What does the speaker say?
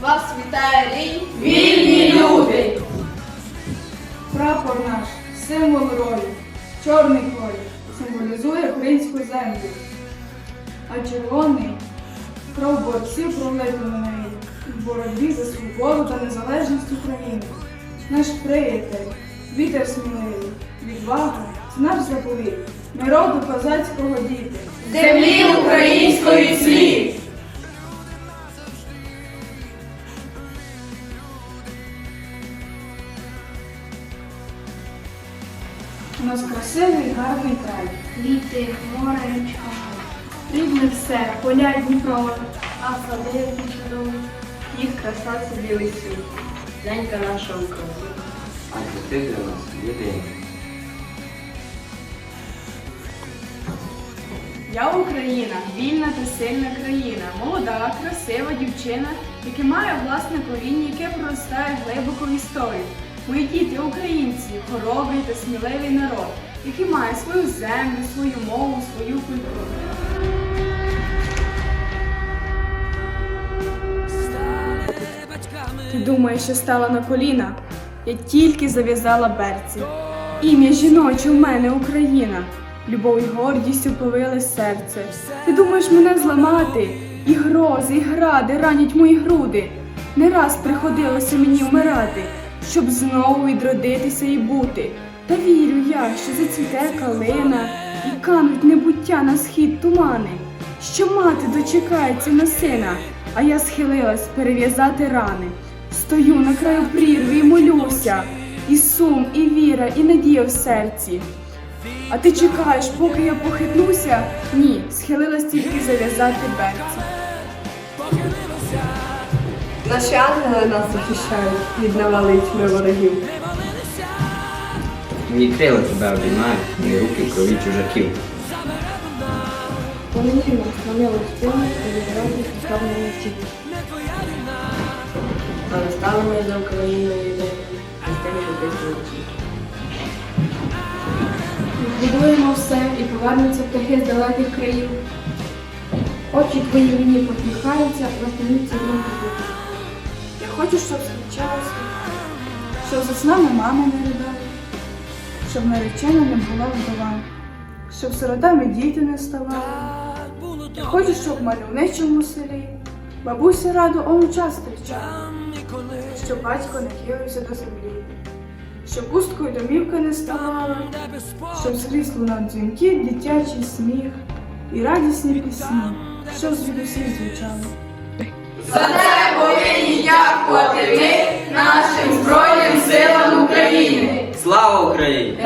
Вас вітає рій. Вільні люди! Прапор наш символ ролі. Чорний колір символізує українську землю. А червоний кров борців пролиту на неї в боротьбі за свободу та незалежність України. Наш приятель, вітер сміливий, відвага це наш заповіт. Ми роду козацького діти. Землі української слід! У нас красивий гарний край. Квіти, море, річка. Рідне все, поля Дніпрова. А сади чудові. Їх краса це білий світ. Ненька наша Україна. А ти для нас єдиний. Я Україна, вільна та сильна країна, молода, красива дівчина, яка має власне коріння, яке проростає глибоко в історію. Мої діти українці, хоробрий та сміливий народ, який має свою землю, свою мову, свою культуру. Ти думаєш, що стала на коліна? Я тільки зав'язала берці. Ім'я жіноче в мене Україна. Любов і гордість оповили серце. Ти думаєш мене зламати? І грози, і гради ранять мої груди. Не раз приходилося мені вмирати, щоб знову відродитися і бути. Та вірю я, що зацвіте калина, і кануть небуття на схід тумани, що мати дочекається на сина, а я схилилась перев'язати рани. Стою на краю прірви і молюся, і сум, і віра, і надія в серці. А ти чекаєш, поки я похитнуся? Ні, схилилась тільки зав'язати берці. Наші ангели нас захищають від наваличми ворогів. Мої крила тебе обіймають, мої руки в крові чужаків. Вони нас склонили спину і відразу став на ті. Але стали ми за Україною єдиною, і з тим, що ти звучить. Відбудуємо все і повернуться птахи з далеких країв. Очі твої мені посміхаються, настануться знову бути. Хочу, щоб скінчалося, щоб за снами мами не ридали, щоб наречена не була вдова, щоб сиротами діти не ставали. Я хочу, щоб в мальовничому селі. Бабуся раду онуча зустрічала, щоб батько не хилився до землі, щоб пусткою домівка не ставала, щоб скрізь лунав дзвінки, дитячий сміх і радісні пісні, щоб звідусіль звучали. За це повинні дякувати ми нашим Збройним силам України. Слава Україні!